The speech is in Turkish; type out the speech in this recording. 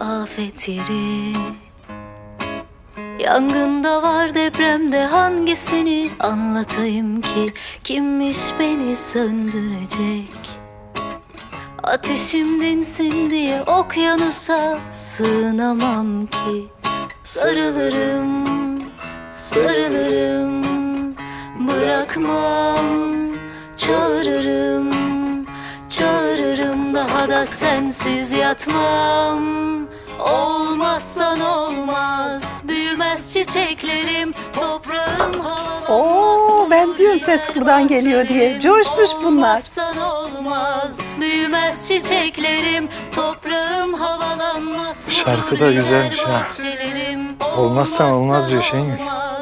afet yeri. Yangında var depremde hangisini anlatayım ki? Kimmiş beni söndürecek? Ateşim dinsin diye okyanusa sığınamam ki. Sarılırım, sarılırım Bırakmam, çağırırım Çağırırım daha da sensiz yatmam Olmazsan olmaz Büyümez çiçeklerim Toprağım havalanmaz Oo, ben diyorum ses buradan geliyor diye. Coşmuş bunlar. Olmazsan olmaz Büyümez çiçeklerim Toprağım havalanmaz Şarkı da güzelmiş ha. Olmazsan olmaz diyor Şengül.